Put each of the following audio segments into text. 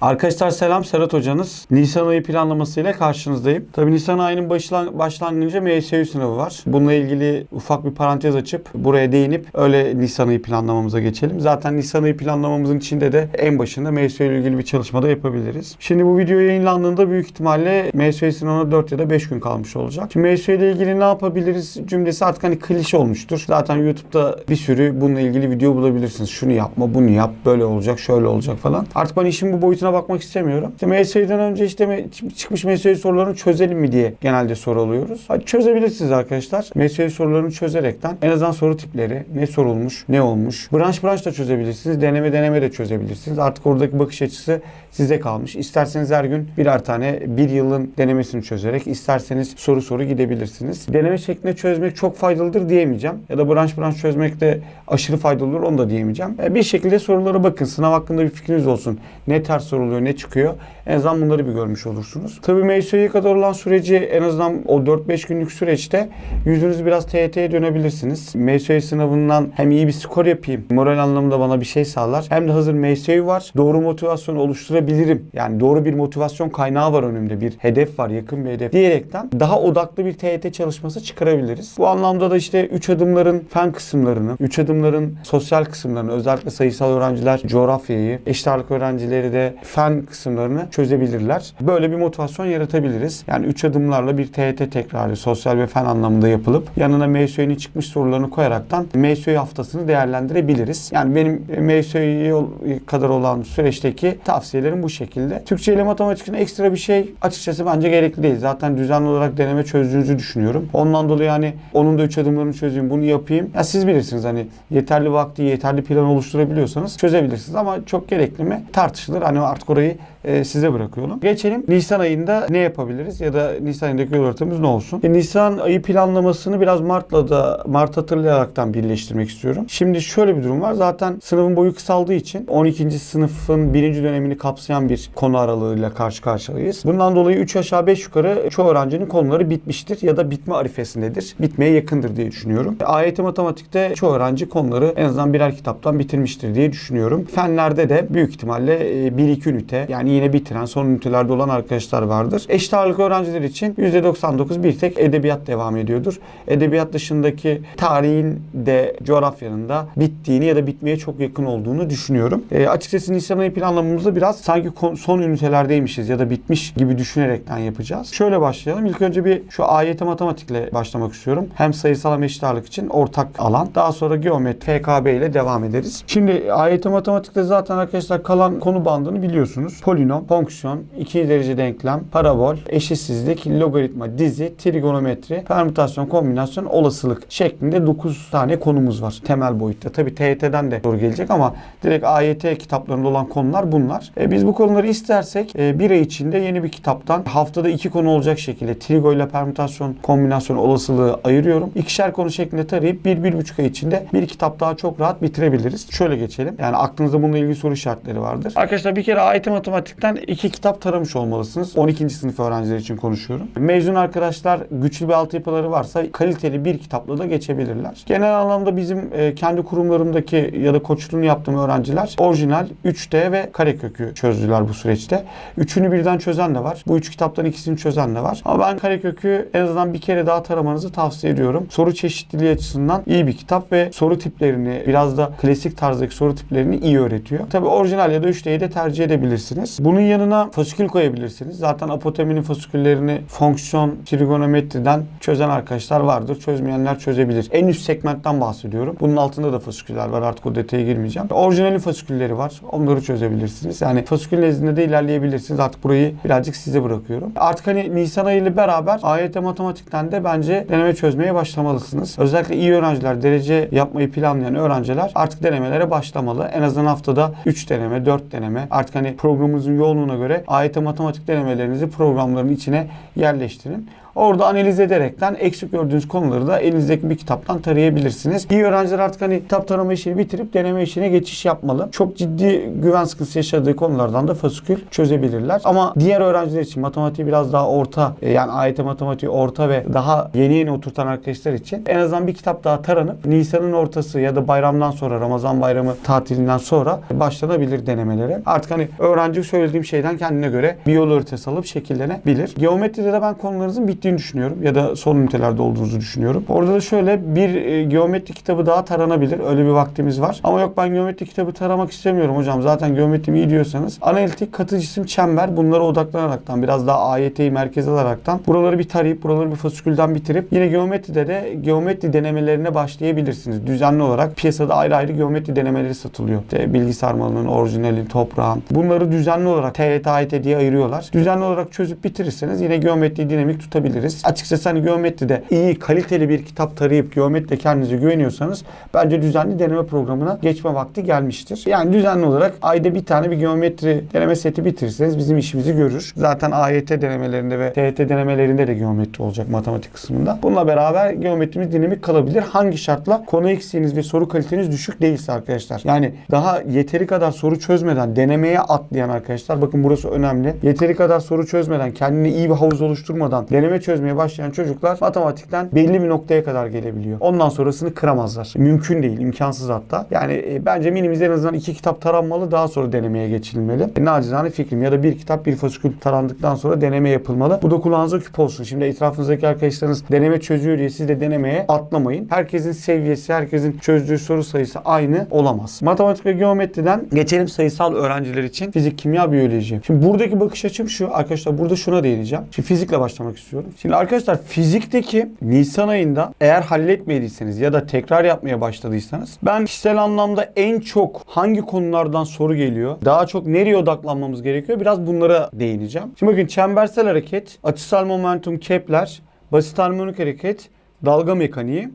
Arkadaşlar selam Serhat hocanız. Nisan ayı planlamasıyla karşınızdayım. Tabii Nisan ayının başlan başlangıcında MSU sınavı var. Bununla ilgili ufak bir parantez açıp buraya değinip öyle Nisan ayı planlamamıza geçelim. Zaten Nisan ayı planlamamızın içinde de en başında MSU ile ilgili bir çalışma da yapabiliriz. Şimdi bu video yayınlandığında büyük ihtimalle MSU sınavına 4 ya da 5 gün kalmış olacak. Şimdi MSU ile ilgili ne yapabiliriz cümlesi artık hani klişe olmuştur. Zaten YouTube'da bir sürü bununla ilgili video bulabilirsiniz. Şunu yapma, bunu yap, böyle olacak, şöyle olacak falan. Artık ben işin bu boyutuna bakmak istemiyorum. İşte MSU'dan önce işte çıkmış MSU sorularını çözelim mi diye genelde soru alıyoruz. Hadi çözebilirsiniz arkadaşlar. MSU sorularını çözerekten en azından soru tipleri, ne sorulmuş, ne olmuş. Branş branş da çözebilirsiniz. Deneme deneme de çözebilirsiniz. Artık oradaki bakış açısı size kalmış. İsterseniz her gün birer tane bir yılın denemesini çözerek isterseniz soru soru gidebilirsiniz. Deneme şeklinde çözmek çok faydalıdır diyemeyeceğim. Ya da branş branş çözmek de aşırı faydalı olur onu da diyemeyeceğim. E, Bir şekilde sorulara bakın. Sınav hakkında bir fikriniz olsun. Ne ters soruluyor, ne çıkıyor. En azından bunları bir görmüş olursunuz. Tabii MSU'ya kadar olan süreci en azından o 4-5 günlük süreçte yüzünüzü biraz TYT'ye dönebilirsiniz. MSU sınavından hem iyi bir skor yapayım, moral anlamında bana bir şey sağlar. Hem de hazır MSU var. Doğru motivasyonu oluşturabilirim. Yani doğru bir motivasyon kaynağı var önümde. Bir hedef var, yakın bir hedef diyerekten daha odaklı bir TYT çalışması çıkarabiliriz. Bu anlamda da işte 3 adımların fen kısımlarını, 3 adımların sosyal kısımlarını, özellikle sayısal öğrenciler coğrafyayı, eşit ağırlık öğrencileri de fen kısımlarını çözebilirler. Böyle bir motivasyon yaratabiliriz. Yani 3 adımlarla bir TYT tekrarı sosyal ve fen anlamında yapılıp yanına MSU'nun çıkmış sorularını koyaraktan MSU haftasını değerlendirebiliriz. Yani benim MSU'ya kadar olan süreçteki tavsiyelerim bu şekilde. Türkçe ile matematikten ekstra bir şey açıkçası bence gerekli değil. Zaten düzenli olarak deneme çözdüğünüzü düşünüyorum. Ondan dolayı hani onun da 3 adımlarını çözeyim, bunu yapayım. Ya siz bilirsiniz hani yeterli vakti, yeterli plan oluşturabiliyorsanız çözebilirsiniz ama çok gerekli mi tartışılır. Hani artık കുറേ e, size bırakıyorum. Geçelim Nisan ayında ne yapabiliriz ya da Nisan ayındaki yol haritamız ne olsun? E, Nisan ayı planlamasını biraz Mart'la da Mart hatırlayaraktan birleştirmek istiyorum. Şimdi şöyle bir durum var. Zaten sınavın boyu kısaldığı için 12. sınıfın birinci dönemini kapsayan bir konu aralığıyla karşı karşıyayız. Bundan dolayı 3 aşağı 5 yukarı çoğu öğrencinin konuları bitmiştir ya da bitme arifesindedir. Bitmeye yakındır diye düşünüyorum. AYT matematikte çoğu öğrenci konuları en azından birer kitaptan bitirmiştir diye düşünüyorum. Fenlerde de büyük ihtimalle e, 1-2 ünite yani yine bitiren son ünitelerde olan arkadaşlar vardır. Eşit ağırlık öğrenciler için %99 bir tek edebiyat devam ediyordur. Edebiyat dışındaki tarihin de coğrafyanın da bittiğini ya da bitmeye çok yakın olduğunu düşünüyorum. E, açıkçası Nisan ayı planlamamızda biraz sanki son ünitelerdeymişiz ya da bitmiş gibi düşünerekten yapacağız. Şöyle başlayalım. İlk önce bir şu AYT matematikle başlamak istiyorum. Hem sayısal hem eşit ağırlık için ortak alan. Daha sonra geometri, FKB ile devam ederiz. Şimdi AYT matematikte zaten arkadaşlar kalan konu bandını biliyorsunuz. Polinom, fonksiyon, ikinci derece denklem, parabol, eşitsizlik, logaritma, dizi, trigonometri, permütasyon, kombinasyon, olasılık şeklinde 9 tane konumuz var temel boyutta. Tabi TYT'den de soru gelecek ama direkt AYT kitaplarında olan konular bunlar. E, biz bu konuları istersek e, bir ay içinde yeni bir kitaptan haftada iki konu olacak şekilde trigo ile permütasyon, kombinasyon, olasılığı ayırıyorum. İkişer konu şeklinde tarayıp bir, bir buçuk ay içinde bir kitap daha çok rahat bitirebiliriz. Şöyle geçelim. Yani aklınızda bununla ilgili soru işaretleri vardır. Arkadaşlar bir kere AYT matematikten iki kitap taramış olmalısınız. 12. sınıf öğrencileri için konuşuyorum. Mezun arkadaşlar güçlü bir altyapıları varsa kaliteli bir kitapla da geçebilirler. Genel anlamda bizim e, kendi kurumlarımdaki ya da koçluğunu yaptığım öğrenciler orijinal 3D ve karekökü çözdüler bu süreçte. Üçünü birden çözen de var. Bu üç kitaptan ikisini çözen de var. Ama ben karekökü en azından bir kere daha taramanızı tavsiye ediyorum. Soru çeşitliliği açısından iyi bir kitap ve soru tiplerini biraz da klasik tarzdaki soru tiplerini iyi öğretiyor. Tabi orijinal ya da 3D'yi de tercih edebilirsiniz. Bunun yanına fasikül koyabilirsiniz. Zaten apoteminin fasiküllerini fonksiyon, trigonometriden çözen arkadaşlar vardır. Çözmeyenler çözebilir. En üst segmentten bahsediyorum. Bunun altında da fasiküller var. Artık o detaya girmeyeceğim. Orijinalin fasikülleri var. Onları çözebilirsiniz. Yani fasikül nezdinde de ilerleyebilirsiniz. Artık burayı birazcık size bırakıyorum. Artık hani Nisan ayı ile beraber AYT matematikten de bence deneme çözmeye başlamalısınız. Özellikle iyi öğrenciler, derece yapmayı planlayan öğrenciler artık denemelere başlamalı. En azından haftada 3 deneme, 4 deneme. Artık hani programımızın yoğunluğuna göre AYT matematik denemelerinizi programların içine yerleştirin. Orada analiz ederekten eksik gördüğünüz konuları da elinizdeki bir kitaptan tarayabilirsiniz. İyi öğrenciler artık hani kitap tarama işini bitirip deneme işine geçiş yapmalı. Çok ciddi güven sıkıntısı yaşadığı konulardan da fasikül çözebilirler. Ama diğer öğrenciler için matematiği biraz daha orta e, yani AYT matematiği orta ve daha yeni yeni oturtan arkadaşlar için en azından bir kitap daha taranıp Nisan'ın ortası ya da bayramdan sonra Ramazan bayramı tatilinden sonra başlanabilir denemelere. Artık hani öğrenci söylediğim şeyden kendine göre bir yol haritası alıp şekillenebilir. Geometride de ben konularınızın bittiğini düşünüyorum ya da son ünitelerde olduğunuzu düşünüyorum. Orada da şöyle bir e, geometri kitabı daha taranabilir. Öyle bir vaktimiz var. Ama yok ben geometri kitabı taramak istemiyorum hocam. Zaten geometrim iyi diyorsanız analitik, katı cisim, çember bunlara odaklanaraktan biraz daha AYT'yi merkez alaraktan buraları bir tarayıp buraları bir fasikülden bitirip yine geometride de geometri denemelerine başlayabilirsiniz. Düzenli olarak piyasada ayrı ayrı geometri denemeleri satılıyor. İşte bilgisayar malının, orijinalin, toprağın. Bunları düzenli olarak TYT, AYT diye ayırıyorlar. Düzenli olarak çözüp bitirirseniz yine geometriyi dinamik tutabiliriz. Açıkçası hani geometride iyi, kaliteli bir kitap tarayıp geometride kendinize güveniyorsanız bence düzenli deneme programına geçme vakti gelmiştir. Yani düzenli olarak ayda bir tane bir geometri deneme seti bitirirseniz bizim işimizi görür. Zaten AYT denemelerinde ve TYT denemelerinde de geometri olacak matematik kısmında. Bununla beraber geometrimiz dinamik kalabilir. Hangi şartla konu eksiğiniz ve soru kaliteniz düşük değilse arkadaşlar. Yani daha yeteri kadar soru çözmeden denemeye atlayan arkadaşlar bakın burası önemli. Yeteri kadar soru çözmeden kendine iyi bir havuz oluşturmadan deneme çözmeye başlayan çocuklar matematikten belli bir noktaya kadar gelebiliyor. Ondan sonrasını kıramazlar. Mümkün değil, imkansız hatta. Yani e, bence minimizde en azından iki kitap taranmalı daha sonra denemeye geçilmeli. E, nacizane fikrim ya da bir kitap bir fasikül tarandıktan sonra deneme yapılmalı. Bu da kulağınıza küp olsun. Şimdi etrafınızdaki arkadaşlarınız deneme çözüyor diye siz de denemeye atlamayın. Herkesin seviyesi, herkesin çözdüğü soru sayısı aynı olamaz. Matematik ve geometriden geçelim sayısal öğrenciler için fizik, kimya, biyoloji. Şimdi buradaki bakış açım şu. Arkadaşlar burada şuna değineceğim. Şimdi fizikle başlamak istiyorum. Şimdi arkadaşlar fizikteki Nisan ayında eğer halletmediyseniz ya da tekrar yapmaya başladıysanız ben kişisel anlamda en çok hangi konulardan soru geliyor? Daha çok nereye odaklanmamız gerekiyor? Biraz bunlara değineceğim. Şimdi bakın çembersel hareket, açısal momentum Kepler, basit harmonik hareket, dalga mekaniği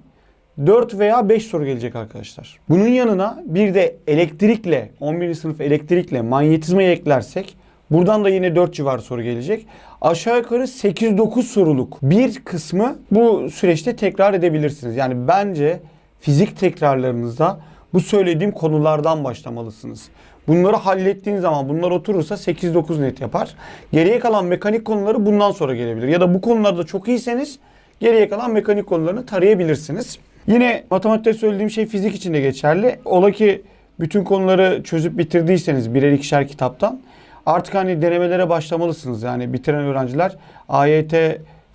4 veya 5 soru gelecek arkadaşlar. Bunun yanına bir de elektrikle 11. sınıf elektrikle manyetizmayı eklersek buradan da yine 4 civarı soru gelecek. Aşağı yukarı 8-9 soruluk bir kısmı bu süreçte tekrar edebilirsiniz. Yani bence fizik tekrarlarınızda bu söylediğim konulardan başlamalısınız. Bunları hallettiğin zaman bunlar oturursa 8-9 net yapar. Geriye kalan mekanik konuları bundan sonra gelebilir. Ya da bu konularda çok iyiyseniz geriye kalan mekanik konularını tarayabilirsiniz. Yine matematikte söylediğim şey fizik için de geçerli. Ola ki bütün konuları çözüp bitirdiyseniz birer ikişer kitaptan artık hani denemelere başlamalısınız. Yani bitiren öğrenciler AYT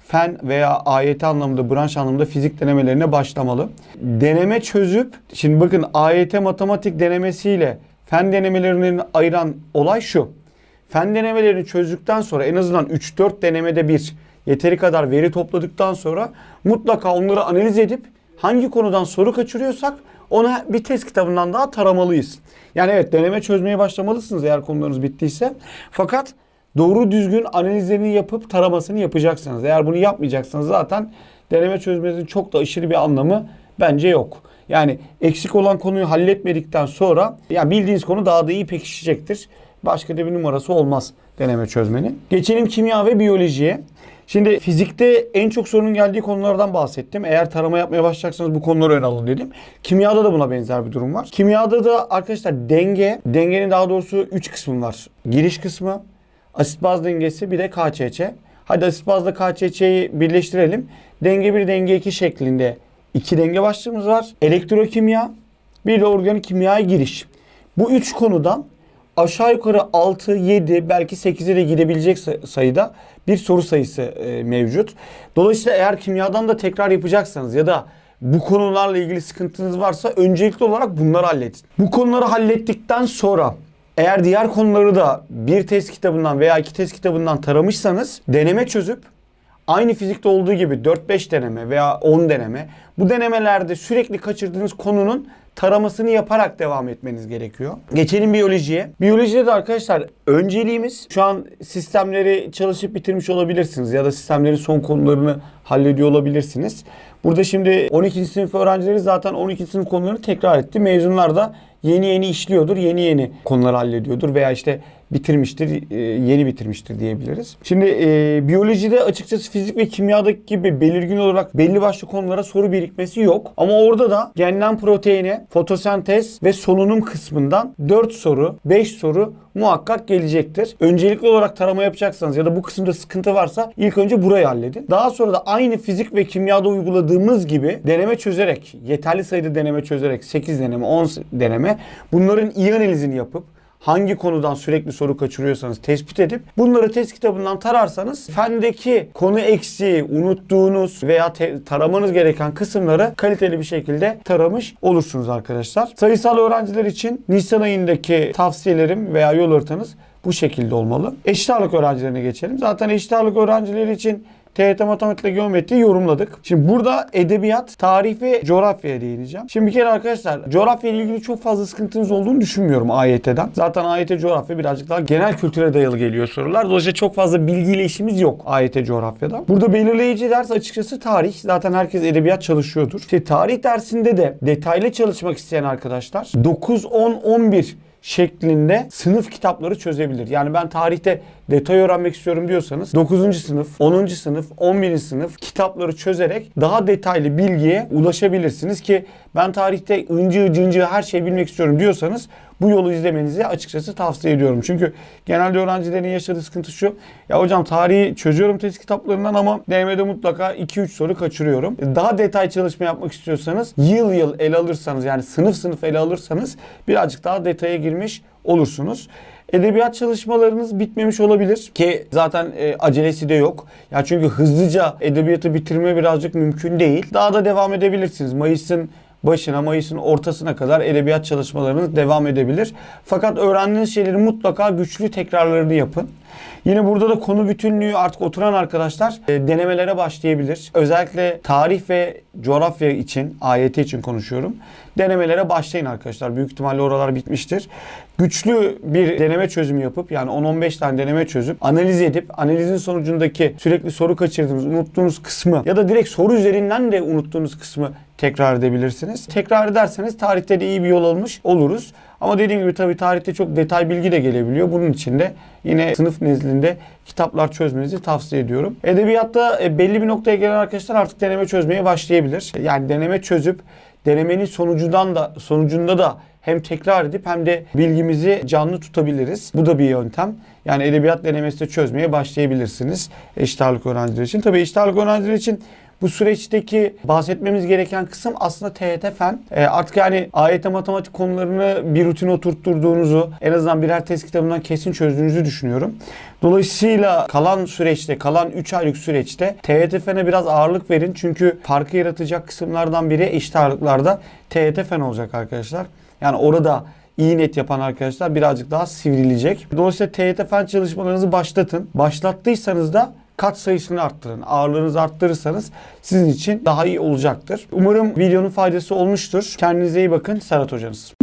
fen veya AYT anlamında, branş anlamında fizik denemelerine başlamalı. Deneme çözüp, şimdi bakın AYT matematik denemesiyle fen denemelerinin ayıran olay şu. Fen denemelerini çözdükten sonra en azından 3-4 denemede bir yeteri kadar veri topladıktan sonra mutlaka onları analiz edip hangi konudan soru kaçırıyorsak ona bir test kitabından daha taramalıyız. Yani evet deneme çözmeye başlamalısınız eğer konularınız bittiyse. Fakat doğru düzgün analizlerini yapıp taramasını yapacaksınız. Eğer bunu yapmayacaksanız zaten deneme çözmenizin çok da aşırı bir anlamı bence yok. Yani eksik olan konuyu halletmedikten sonra yani bildiğiniz konu daha da iyi pekişecektir. Başka da bir numarası olmaz deneme çözmenin. Geçelim kimya ve biyolojiye. Şimdi fizikte en çok sorunun geldiği konulardan bahsettim. Eğer tarama yapmaya başlayacaksanız bu konuları ön alın dedim. Kimyada da buna benzer bir durum var. Kimyada da arkadaşlar denge, dengenin daha doğrusu 3 kısmı var. Giriş kısmı, asit baz dengesi bir de KÇÇ. Hadi asit bazla KÇÇ'yi birleştirelim. Denge 1, denge 2 şeklinde iki denge başlığımız var. Elektrokimya, bir de organik kimyaya giriş. Bu üç konudan aşağı yukarı 6, 7 belki 8'e de gidebilecek say- sayıda bir soru sayısı e, mevcut. Dolayısıyla eğer kimyadan da tekrar yapacaksanız ya da bu konularla ilgili sıkıntınız varsa öncelikli olarak bunları halledin. Bu konuları hallettikten sonra eğer diğer konuları da bir test kitabından veya iki test kitabından taramışsanız deneme çözüp Aynı fizikte olduğu gibi 4-5 deneme veya 10 deneme bu denemelerde sürekli kaçırdığınız konunun taramasını yaparak devam etmeniz gerekiyor. Geçelim biyolojiye. Biyolojide de arkadaşlar önceliğimiz şu an sistemleri çalışıp bitirmiş olabilirsiniz ya da sistemlerin son konularını hallediyor olabilirsiniz. Burada şimdi 12. sınıf öğrencileri zaten 12. sınıf konularını tekrar etti. Mezunlar da yeni yeni işliyordur, yeni yeni konuları hallediyordur veya işte bitirmiştir, e, yeni bitirmiştir diyebiliriz. Şimdi e, biyolojide açıkçası fizik ve kimyadaki gibi belirgin olarak belli başlı konulara soru birikmesi yok. Ama orada da genlen proteine, fotosentez ve solunum kısmından 4 soru, 5 soru muhakkak gelecektir. Öncelikli olarak tarama yapacaksanız ya da bu kısımda sıkıntı varsa ilk önce burayı halledin. Daha sonra da aynı fizik ve kimyada uyguladığımız gibi deneme çözerek, yeterli sayıda deneme çözerek 8 deneme, 10 deneme bunların iyi analizini yapıp hangi konudan sürekli soru kaçırıyorsanız tespit edip bunları test kitabından tararsanız fendeki konu eksiği, unuttuğunuz veya taramanız gereken kısımları kaliteli bir şekilde taramış olursunuz arkadaşlar. Sayısal öğrenciler için Nisan ayındaki tavsiyelerim veya yol haritanız bu şekilde olmalı. Eşit ağırlık öğrencilerine geçelim. Zaten eşit ağırlık öğrencileri için TYT matematik ve geometriyi yorumladık. Şimdi burada edebiyat, tarih ve coğrafyaya değineceğim. Şimdi bir kere arkadaşlar coğrafya ile ilgili çok fazla sıkıntınız olduğunu düşünmüyorum AYT'den. Zaten AYT coğrafya birazcık daha genel kültüre dayalı geliyor sorular. Dolayısıyla çok fazla bilgiyle işimiz yok AYT coğrafyada. Burada belirleyici ders açıkçası tarih. Zaten herkes edebiyat çalışıyordur. İşte tarih dersinde de detaylı çalışmak isteyen arkadaşlar 9, 10, 11 şeklinde sınıf kitapları çözebilir. Yani ben tarihte detay öğrenmek istiyorum diyorsanız 9. sınıf, 10. sınıf, 11. sınıf kitapları çözerek daha detaylı bilgiye ulaşabilirsiniz ki ben tarihte ıncı cıncı her şeyi bilmek istiyorum diyorsanız bu yolu izlemenizi açıkçası tavsiye ediyorum. Çünkü genelde öğrencilerin yaşadığı sıkıntı şu. Ya hocam tarihi çözüyorum test kitaplarından ama denemede mutlaka 2-3 soru kaçırıyorum. Daha detay çalışma yapmak istiyorsanız yıl yıl ele alırsanız yani sınıf sınıf ele alırsanız birazcık daha detaya girmiş olursunuz. Edebiyat çalışmalarınız bitmemiş olabilir ki zaten e, acelesi de yok. Ya çünkü hızlıca edebiyatı bitirme birazcık mümkün değil. Daha da devam edebilirsiniz. Mayıs'ın başına, Mayıs'ın ortasına kadar edebiyat çalışmalarınız devam edebilir. Fakat öğrendiğiniz şeyleri mutlaka güçlü tekrarlarını yapın. Yine burada da konu bütünlüğü artık oturan arkadaşlar e, denemelere başlayabilir. Özellikle tarih ve coğrafya için, AYT için konuşuyorum. Denemelere başlayın arkadaşlar. Büyük ihtimalle oralar bitmiştir. Güçlü bir deneme çözümü yapıp yani 10-15 tane deneme çözüp analiz edip analizin sonucundaki sürekli soru kaçırdığınız, unuttuğunuz kısmı ya da direkt soru üzerinden de unuttuğunuz kısmı tekrar edebilirsiniz. Tekrar ederseniz tarihte de iyi bir yol almış oluruz. Ama dediğim gibi tabii tarihte çok detay bilgi de gelebiliyor. Bunun için de yine sınıf nezdinde kitaplar çözmenizi tavsiye ediyorum. Edebiyatta e, belli bir noktaya gelen arkadaşlar artık deneme çözmeye başlayabilir. Yani deneme çözüp denemenin sonucundan da sonucunda da hem tekrar edip hem de bilgimizi canlı tutabiliriz. Bu da bir yöntem. Yani edebiyat denemesi de çözmeye başlayabilirsiniz eşit ağırlık öğrencileri için. Tabii eşit ağırlık öğrencileri için bu süreçteki bahsetmemiz gereken kısım aslında TYT fen. E, artık yani AYT matematik konularını bir rutine oturtturduğunuzu, en azından birer test kitabından kesin çözdüğünüzü düşünüyorum. Dolayısıyla kalan süreçte, kalan 3 aylık süreçte TYT fene biraz ağırlık verin. Çünkü farkı yaratacak kısımlardan biri eşit ağırlıklarda TYT fen olacak arkadaşlar. Yani orada iyi net yapan arkadaşlar birazcık daha sivrilecek. Dolayısıyla TYT fen çalışmalarınızı başlatın. Başlattıysanız da kat sayısını arttırın. Ağırlığınızı arttırırsanız sizin için daha iyi olacaktır. Umarım videonun faydası olmuştur. Kendinize iyi bakın. Serhat Hocanız.